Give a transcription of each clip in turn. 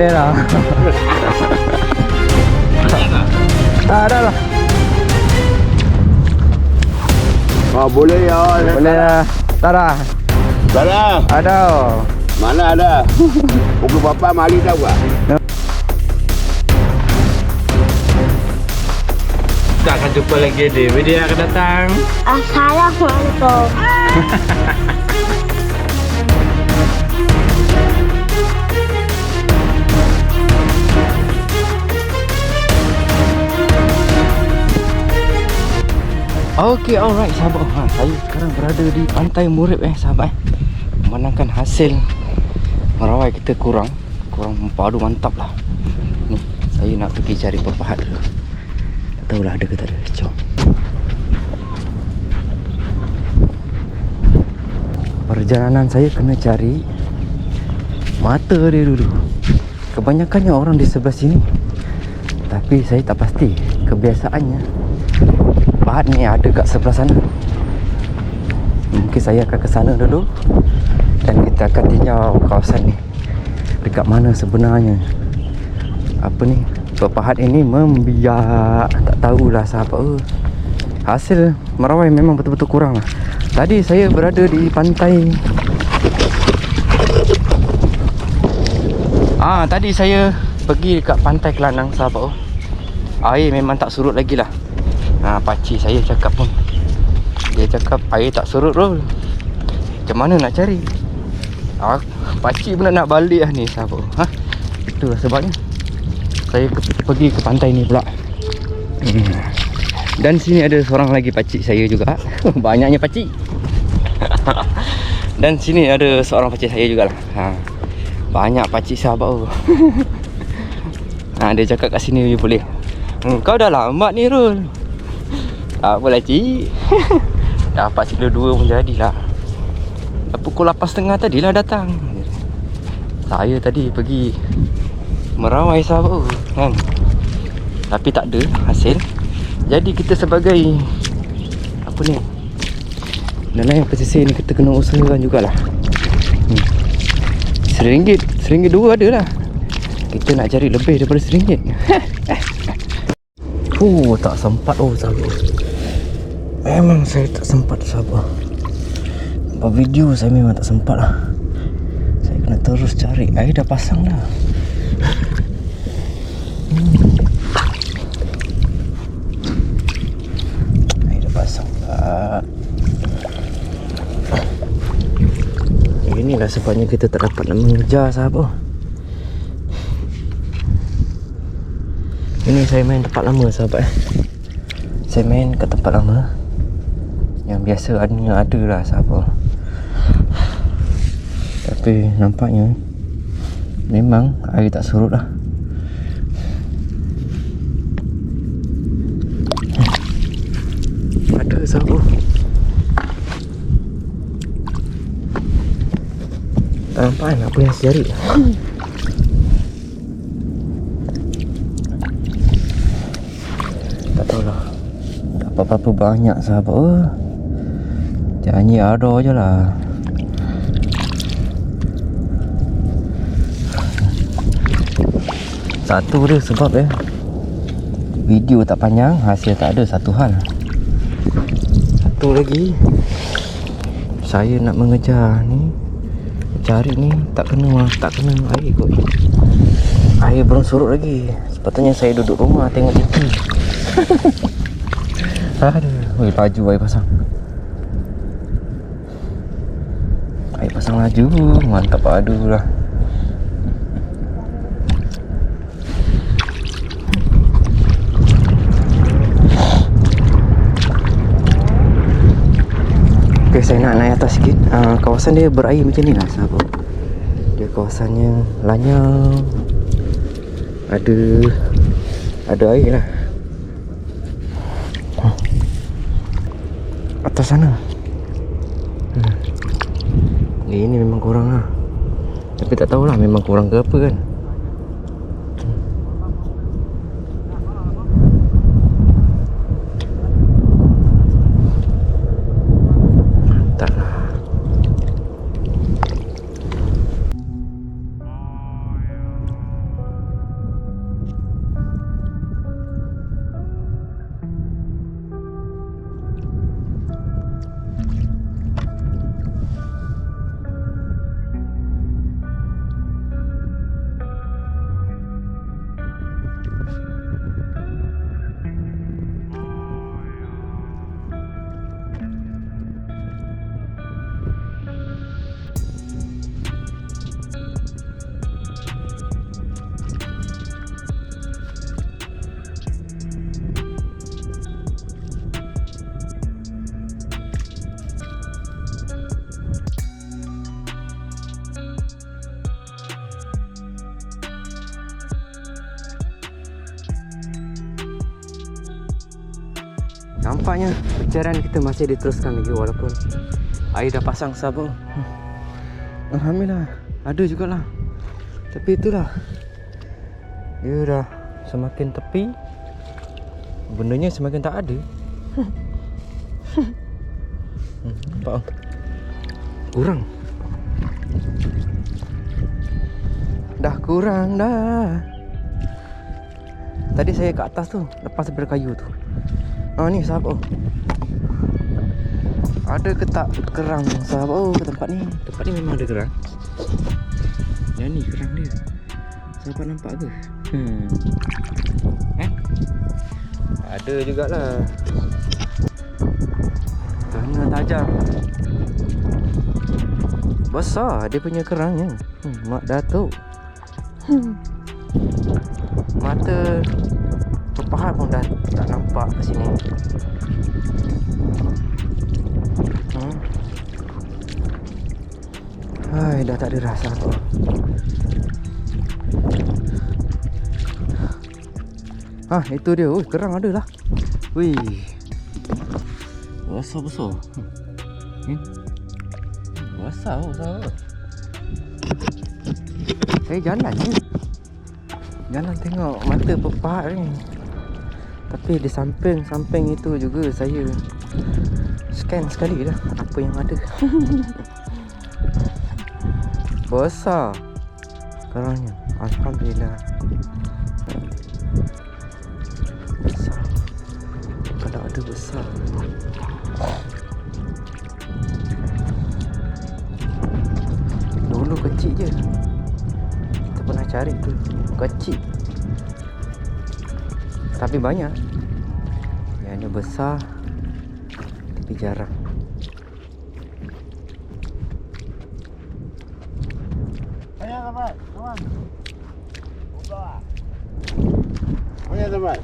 boleh lah. tak ada lah. Oh, boleh ya. Boleh lah. Tak ada. Tak ada. Ada. Mana ada? Pukul berapa mari tahu tak? Tak akan jumpa lagi di video yang akan datang. Assalamualaikum. Okey, alright sahabat. Ha, saya sekarang berada di Pantai Murib eh sahabat eh. Memandangkan hasil merawai kita kurang. Kurang padu mantap lah. Ni, saya nak pergi cari pepahat dulu. Tak tahulah ada ke tak ada. Jom. Perjalanan saya kena cari mata dia dulu. Kebanyakannya orang di sebelah sini. Tapi saya tak pasti kebiasaannya Pahat ni ada kat sebelah sana. Mungkin saya akan ke sana dulu Dan kita akan tinjau kawasan ni. Dekat mana sebenarnya? Apa ni? Pepahat ini membiak. Tak tahulah siapa. Hasil merawai memang betul-betul kurang lah. Tadi saya berada di pantai. Ah, tadi saya pergi dekat pantai Kelanang sahabat. Oh. Air memang tak surut lagi lah ha, Pakcik saya cakap pun. Dia cakap air tak surut bro Macam mana nak cari? Ha, Pakcik pun nak balik lah ni sahabat. Ha? Itulah sebabnya. Saya ke, pergi ke pantai ni pula. Hmm. Dan sini ada seorang lagi pakcik saya juga. Banyaknya pakcik. Dan sini ada seorang pakcik saya jugalah. Ha. Banyak pakcik sahabat. Tu ha, Dia cakap kat sini boleh. Hmm, Kau dah lambat ni Rul apalah cik Dapat sila dua pun jadilah. Pukul 8.30 tadi lah datang. Saya tadi pergi Merawai sahabat kan? Tapi tak ada hasil. Jadi kita sebagai Apa ni? Nelayan pesisir ni kita kena usahakan jugalah. Hmm. Seringgit Seringgit dua ada lah Kita nak cari lebih daripada seringgit. Oh tak sempat oh sabar Memang saya tak sempat sabar. Buat video saya memang tak sempat lah. Saya kena terus cari. Air dah pasang dah. Hmm. Air dah pasang tak Inilah sebabnya kita tak dapat nak mengejar sahabat. Ini saya main tempat lama sahabat. Saya main ke tempat lama Yang biasa adanya ada lah sahabat Tapi nampaknya Memang air tak surut lah. Ada sahabat Tak nampak kan apa yang cari Tak tahulah. Apa-apa banyak sahabat oh. Janji ada je lah. Satu dia sebab eh. Video tak panjang Hasil tak ada satu hal. Satu lagi. Saya nak mengejar ni Cari ni tak kena tak kena air kot. Air belum surut lagi. Sepatutnya saya duduk rumah tengok TV Aduh, Weh, laju air pasang Laju Mantap padu lah. Okay, saya nak naik atas sikit. Uh, Kawasan dia berair macam ni lah sahabat Dia kawasannya lanyang Ada Ada air lah. Atas sana Ini memang kurang lah. Tapi tak tahulah memang kurang ke apa kan Nampaknya pencarian kita masih diteruskan lagi walaupun air dah pasang sabar. Hmm. Alhamdulillah, ada jugalah. Tapi itulah. Dia dah semakin tepi bendanya semakin tak ada. Hmm, nampak. Kurang. Dah kurang dah. Tadi saya kat atas tu Lepas daripada kayu tu Ah ni sahabat oh. Ada ke tak kerang sahabat oh ke tempat ni? Tempat ni memang ada kerang. Yang ni kerang dia. Sahabat nampak ke? Hmm. Eh? Ada jugalah. Kena tajam. Besar dia punya kerangnya. Hmm, Mak Datuk. Hmm. Mata Pepahat pun dah hmm. Hai, dah tak ada rasa apa Ah, itu dia. Ui, kerang ada lah. Wih. Besar-besar. Hmm. Besar oh, besar. Saya jalan je. Jalan tengok mata pepahat ni. Tapi di samping-samping itu juga saya scan sekali dah apa yang ada. Besar kerangnya. Alhamdulillah. Besar. Kalau ada besar. Dulu kecil je. Kita pernah cari tu. Kecil. Tapi banyak. Yang ni besar tapi jarang. Tempat? Kawan. Buka. Mana tempat?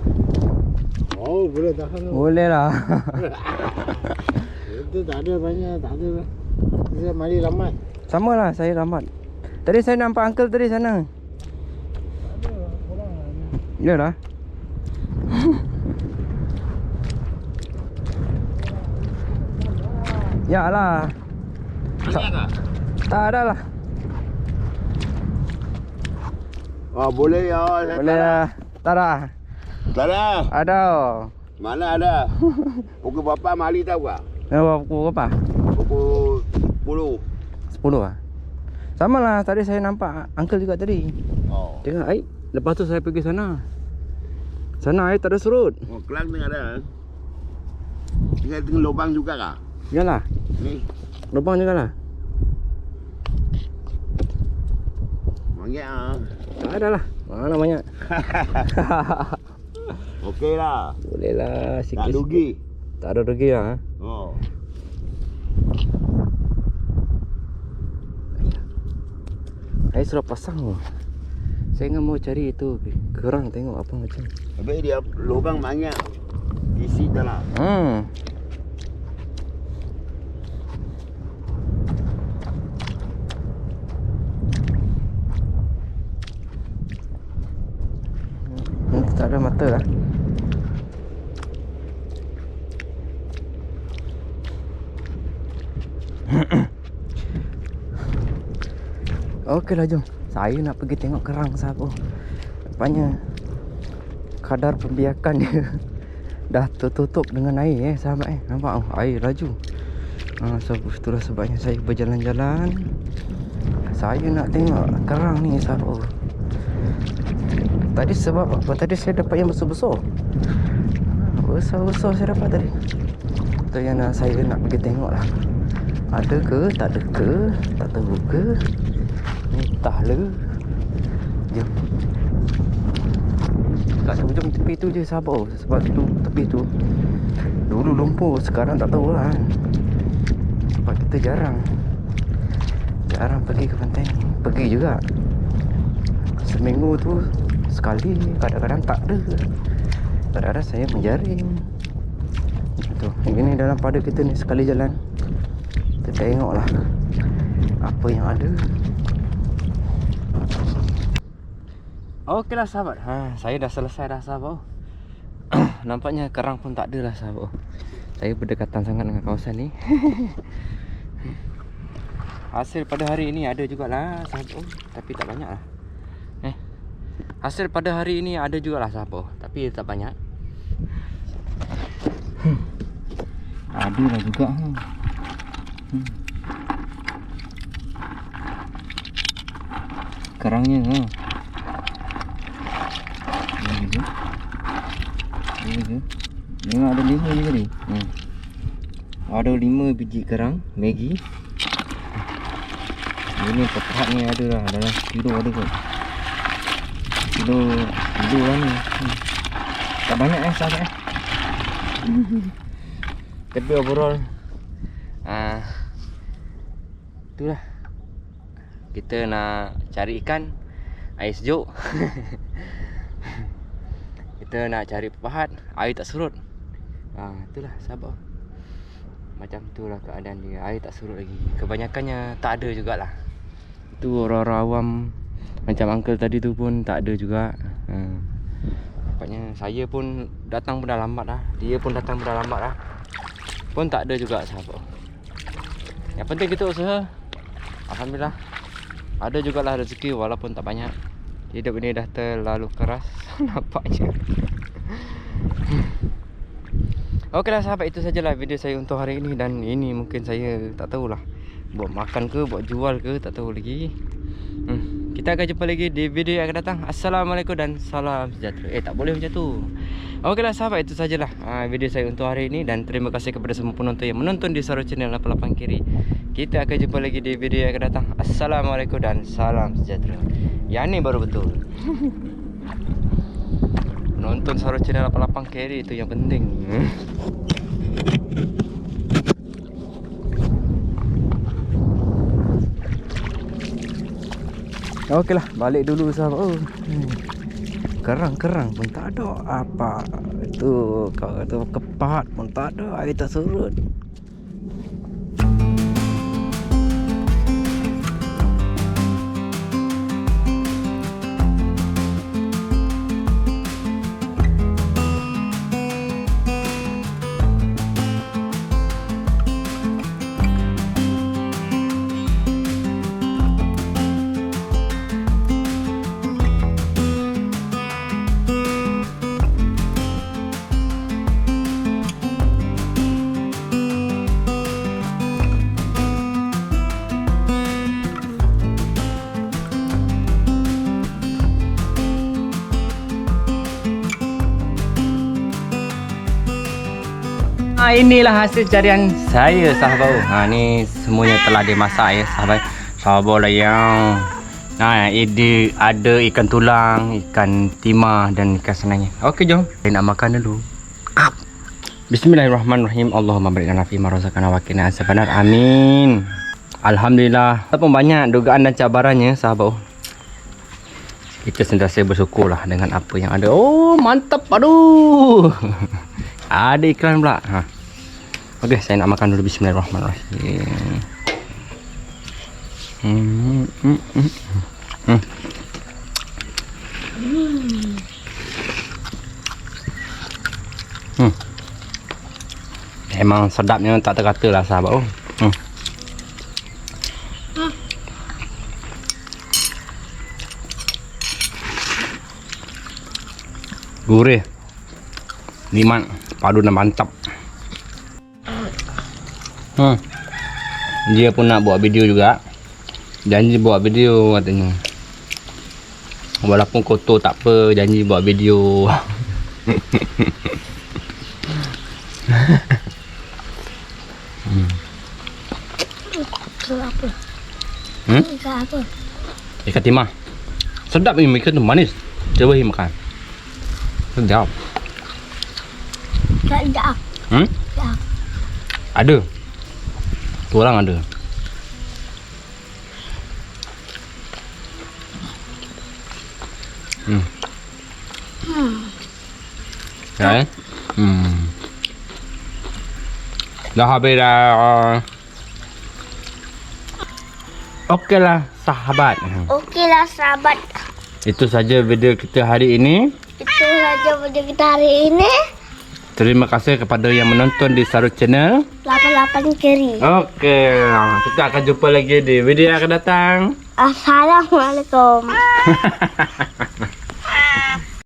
Oh, boleh tahan. tu. Boleh lah. Itu tak ada banyak, tak ada. Kita mari ramai. Sama lah saya ramad. Tadi saya nampak uncle tadi sana. Ya lah. Ya lah. Tak? Tak ada lah. Oh, boleh ya. saya Boleh tak lah. Tak ada. ada. Tak ada. Ada. Mana ada? Pukul berapa mari tahu tak? Berapa pukul apa? Pukul 10. 10 lah. Sama lah. Tadi saya nampak uncle juga tadi. Oh. Tengok air. Lepas tu saya pergi sana. Sana air tak ada surut. Oh, kelang tengah ada. Tinggal tengah lubang juga kah? Yalah. Ni. Lubang juga lah. Banyak ah. Tak ada lah. Mana banyak. Okey lah. Boleh lah. Tak Sikit-sikit. rugi. Tak ada rugi lah. Oh. Saya sudah pasang tu. Saya ingat mau cari itu kerang tengok apa macam. Habis dia lubang banyak. Isi dah lah. Hmm. Hmm, tak ada mata lah. Okeylah jom. Saya nak pergi tengok kerang sahabat. Rupanya kadar pembiakan dia dah tertutup dengan air eh sahabat eh. Nampak oh, air laju. Ha, so itulah sebabnya saya berjalan-jalan. Saya nak tengok kerang ni sahabat. Tadi sebab apa? Tadi saya dapat yang besar-besar. Besar-besar saya dapat tadi. Tu yang nak, saya nak pergi tengok lah. Ada ke? Tak ada ke? Tak tahu ke? Entahlah. Jom. Kat hujung tepi tu je sabar. Sebab tu tepi tu Dulu lumpur Sekarang tak tahu lah Sebab kita jarang Jarang pergi ke pantai Pergi juga Seminggu tu Sekali Kadang-kadang tak ada Kadang-kadang saya menjaring tu. Ini dalam pada kita ni Sekali jalan Kita tengok lah Apa yang ada Okeylah sahabat. Ha, saya dah selesai dah sahabat. nampaknya kerang pun tak ada lah sahabat. Saya berdekatan sangat dengan kawasan ni. Hasil pada hari ini ada jugalah sahabat. Tapi tak banyak lah. Hasil pada hari ini ada jugalah sahabat. Tapi tak banyak. Hmm. Ada lah juga. Hmm. Hmm. Kerangnya ha. Ini je. Ini je. Tengok ada lima je tadi. Hmm. Ada lima biji kerang Maggi. Ini pekat ni ada lah dalam kilo ada kot. Kilo kilo lah ni. Hmm. Tak banyak eh sahabat eh. Tapi overall ah itulah. Kita nak cari ikan air sejuk kita nak cari pepahat air tak surut. Ha, itulah sabar. Macam itulah keadaan dia. Air tak surut lagi. Kebanyakannya tak ada jugalah. Tu orang-orang awam macam uncle tadi tu pun tak ada juga ha. nampaknya saya pun datang pun dah lambat lah dia pun datang pun dah lambat lah pun tak ada juga sahabat yang penting kita usaha Alhamdulillah ada jugalah rezeki walaupun tak banyak. Hidup ini dah terlalu keras nampaknya. Okeylah sahabat itu sajalah video saya untuk hari ini dan ini mungkin saya tak tahulah buat makan ke buat jual ke tak tahu lagi. Hmm. Kita akan jumpa lagi di video yang akan datang. Assalamualaikum dan salam sejahtera. Eh tak boleh macam tu. Okeylah sahabat itu sajalah ha, video saya untuk hari ini dan terima kasih kepada semua penonton yang menonton di Saro Channel 88 Kiri. Kita akan jumpa lagi di video yang akan datang. Assalamualaikum dan salam sejahtera. Yang ni baru betul. Nonton Saro Channel 88 Kiri itu yang penting. Okeylah, balik dulu sahabat. Oh. Hmm. Kerang-kerang pun tak ada apa. Itu kau kata kepat pun tak ada, air tak surut. Inilah hasil carian saya sahabat. Ha ni semuanya telah dimasak ya sahabat. Sahabat lah yang Ha, ini ada ikan tulang, ikan timah dan ikan senangnya. Okey jom. Saya nak makan dulu. Bismillahirrahmanirrahim. Allahumma barik lana fi ma razaqtana wa qina azabannar. Amin. Alhamdulillah. Walaupun banyak dugaan dan cabarannya sahabat. Kita sentiasa bersyukurlah dengan apa yang ada. Oh, mantap. Aduh. Ada iklan pula. Ha. Okey, saya nak makan dulu bismillahirrahmanirrahim. Hmm. Hmm. Hmm. hmm. Memang sedapnya tak terkata lah sahabat. Oh. Hmm. Gurih. Limat padu dan mantap. Hmm. Dia pun nak buat video juga. Janji buat video katanya. Walaupun kotor tak apa, janji buat video. Ikan apa? Hmm? Ikan apa? Ikan timah. Sedap ni ikan tu manis. Cuba hi makan. Sedap. Tak ada. Hmm? Tak. Ada. Tu orang ada. Hmm. Hmm. Ya eh? Hmm. Dah habis dah. Okeylah sahabat. Okeylah sahabat. Itu saja video kita hari ini. Itu saja video kita hari ini. Terima kasih kepada yang menonton di Sarut Channel. 88 keri. Okey, kita akan jumpa lagi di video yang akan datang. Assalamualaikum.